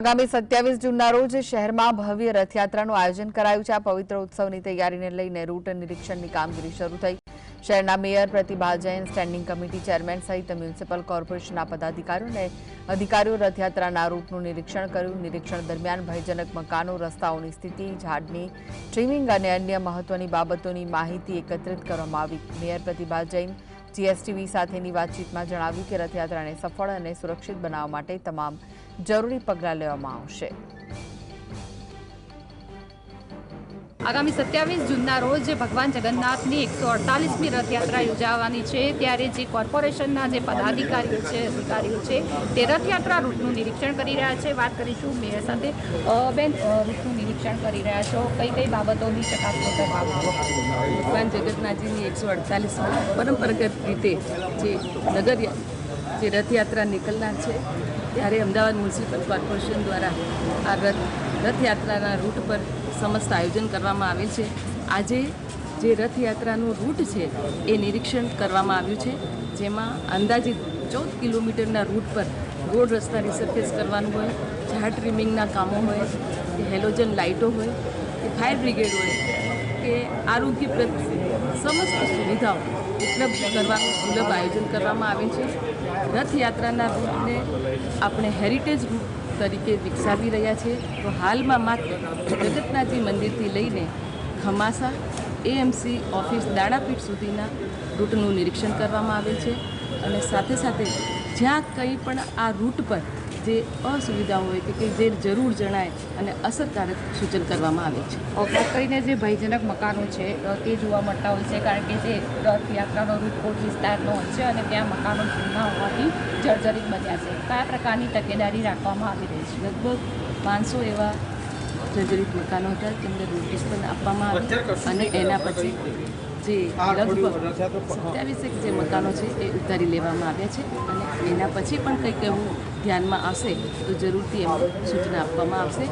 આગામી સત્યાવીસ જૂનના રોજ શહેરમાં ભવ્ય રથયાત્રાનું આયોજન કરાયું છે. આ પવિત્ર ઉત્સવની તૈયારીને લઈને રૂટ નિરીક્ષણની કામગીરી શરૂ થઈ. શહેરના mayor Pratibha Jain, standing committee chairman સહિત મ્યુનિસિપલ કોર્પોરેશનના પદાધિકારીઓને અધિકારીઓ રથયાત્રાના રૂટનું નિરીક્ષણ કર્યું. નિરીક્ષણ દરમિયાન ભયજનક મકાનો, રસ્તાઓની સ્થિતિ, ઝાડની ટ્રીમિંગ અને અન્ય મહત્વની બાબતોની માહિતી એકત્રિત કરવામાં આવી. મેયર પ્રતિભા જૈન જીએસટીવી સાથેની વાતચીતમાં જણાવ્યું કે રથયાત્રાને સફળ અને સુરક્ષિત બનાવવા માટે તમામ જરૂરી પગલાં લેવામાં આવશે. આગામી સત્યાવીસ જૂનના રોજ ભગવાન જગન્નાથની એકસો અડતાલીસમી રથયાત્રા યોજાવાની છે. ત્યારે જે કોર્પોરેશનના જે પદાધિકારીઓ છે, અધિકારીઓ છે, તે રથયાત્રા રૂટનું નિરીક્ષણ કરી રહ્યા છે. વાત કરીશું મેયર સાથે. બેન રૂટનું નિરીક્ષણ કરી રહ્યા છો. કઈ કઈ બાબતોની ચકાસણી કરવામાં ભગવાન જગન્નાથજીની એકસો અડતાલીસમાં પરંપરાગત રીતે જે નગર જે રથયાત્રા નીકળનાર છે, ત્યારે અમદાવાદ મ્યુનિસિપલ કોર્પોરેશન દ્વારા આ રથ રથયાત્રાના રૂટ પર સમસ્ત આયોજન કરવામાં આવેલ છે. આજે જે રથયાત્રાનું રૂટ છે એ નિરીક્ષણ કરવામાં આવ્યું છે, જેમાં અંદાજિત ચૌદ કિલોમીટરના રૂટ પર રોડ રસ્તા રિસર્ફેસ કરવાનું હોય, ઝાડ ટ્રીમિંગના કામો હોય કે હેલોજન લાઇટો હોય, કે ફાયર બ્રિગેડ હોય, કે આરોગ્યપ્રદ સમસ્ત સુવિધાઓ ઉપલબ્ધ કરવાનું સુલભ આયોજન કરવામાં આવે છે. રથયાત્રાના રૂટને આપણે હેરિટેજ રૂટ તરીકે વિકસાવી રહ્યા છે, તો હાલમાં માત્ર જગતનાથજી મંદિરથી લઈને ખમાસા એએમસી ઓફિસ દાણાપીઠ સુધીના રૂટનું નિરીક્ષણ કરવામાં આવેલ છે અને સાથે સાથે જ્યાં કંઈ પણ આ રૂટ પર જે અસુવિધા હોય કે કંઈ જે જરૂર જણાય અને અસરકારક સૂચન કરવામાં આવે છે. ખાસ કરીને જે ભયજનક મકાનો છે તે જોવા મળતા હોય છે કારણ કે જે રથયાત્રાનો રૂટ કોટ વિસ્તારનો હોય છે અને ત્યાં મકાનો જૂના હોવાથી જર્જરિત બન્યા છે. કયા પ્રકારની તકેદારી રાખવામાં આવી રહી છે. લગભગ પાંચસો એવા જર્જરિત મકાનો હતા તેમને નોટિસ પણ આપવામાં આવી અને એના પછી જે લગભગ સત્યાવીસેક જે મકાનો છે એ ઉતારી લેવામાં આવ્યા છે અને એના પછી પણ કંઈક એવું ધ્યાનમાં આવશે તો જરૂરથી એમને સૂચના આપવામાં આવશે.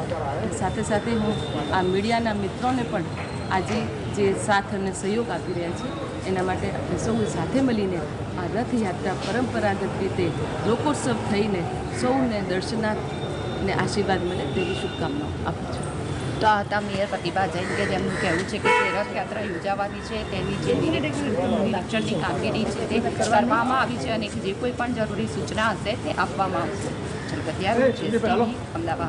સાથે સાથે હું આ મીડિયાના મિત્રોને પણ આજે જે સાથ અને સહયોગ આપી રહ્યા છે, એના માટે આપણે સૌ સાથે મળીને આ રથયાત્રા પરંપરાગત રીતે લોકોત્સવ થઈને સૌને દર્શનાર્થને આશીર્વાદ મળે તેવી શુભકામનાઓ આપું છું. હતા મેયર પ્રતિભા જૈન કે જેમનું કહેવું છે કે જે રથયાત્રા યોજાવાની છે તેની જે નિરીક્ષણની કામગીરી છે તે કરવામાં આવી છે અને જે કોઈ પણ જરૂરી સૂચના હશે તે આપવામાં આવશે અમદાવાદ